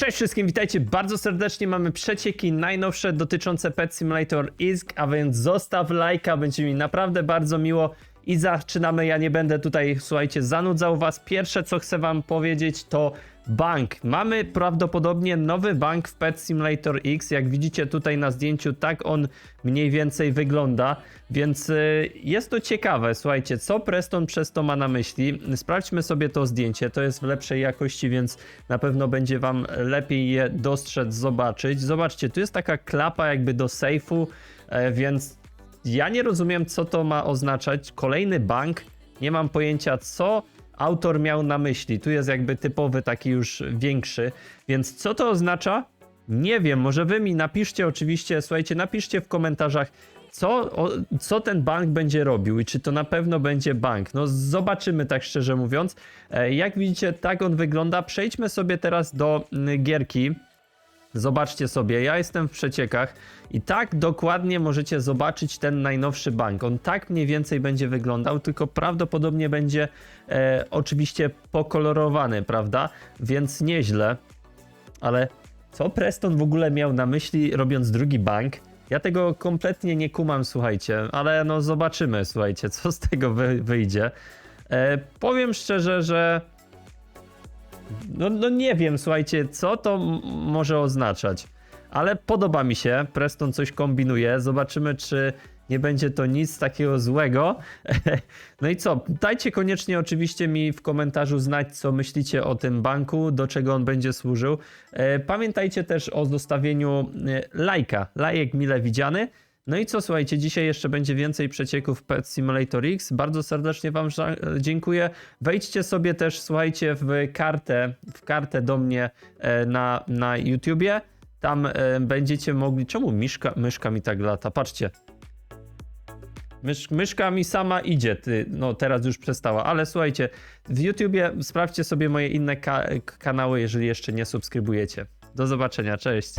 Cześć wszystkim, witajcie bardzo serdecznie. Mamy przecieki najnowsze dotyczące Pet Simulator ISK, a więc zostaw lajka, będzie mi naprawdę bardzo miło. I zaczynamy, ja nie będę tutaj, słuchajcie, zanudzał was. Pierwsze co chcę wam powiedzieć to bank. Mamy prawdopodobnie nowy bank w Pet Simulator X. Jak widzicie tutaj na zdjęciu, tak on mniej więcej wygląda. Więc y, jest to ciekawe, słuchajcie, co Preston przez to ma na myśli. Sprawdźmy sobie to zdjęcie, to jest w lepszej jakości, więc na pewno będzie wam lepiej je dostrzec, zobaczyć. Zobaczcie, tu jest taka klapa jakby do sejfu, e, więc ja nie rozumiem, co to ma oznaczać. Kolejny bank, nie mam pojęcia, co autor miał na myśli. Tu jest jakby typowy, taki już większy, więc co to oznacza? Nie wiem, może wy mi napiszcie oczywiście, słuchajcie, napiszcie w komentarzach, co, o, co ten bank będzie robił i czy to na pewno będzie bank. No zobaczymy tak szczerze mówiąc. E, Jak widzicie, tak on wygląda. Przejdźmy sobie teraz do mm, gierki. Zobaczcie sobie, ja jestem w przeciekach i tak dokładnie możecie zobaczyć ten najnowszy bank. On tak mniej więcej będzie wyglądał, tylko prawdopodobnie będzie e, oczywiście pokolorowany, prawda? Więc nieźle. Ale co Preston w ogóle miał na myśli robiąc drugi bank? Ja tego kompletnie nie kumam, słuchajcie, ale no zobaczymy, słuchajcie, co z tego wy, wyjdzie. E, powiem szczerze, że no, no nie wiem, słuchajcie, co to może oznaczać. Ale podoba mi się, Preston coś kombinuje. Zobaczymy, czy nie będzie to nic takiego złego. No i co? Dajcie koniecznie oczywiście mi w komentarzu znać, co myślicie o tym banku, do czego on będzie służył. E, Pamiętajcie też o zostawieniu e, lajka. Lajek mile widziany. No i co, słuchajcie, dzisiaj jeszcze będzie więcej przecieków Pet Simulator X. Bardzo serdecznie Wam dziękuję. Wejdźcie sobie też, słuchajcie, w kartę, w kartę do mnie e, na, na YouTubie. Tam e, będziecie mogli. Czemu myszka, myszka mi tak lata? Patrzcie. Mysz, myszka mi sama idzie, ty, no teraz już przestała, ale słuchajcie, w YouTubie sprawdźcie sobie moje inne ka- kanały, jeżeli jeszcze nie subskrybujecie. Do zobaczenia, cześć.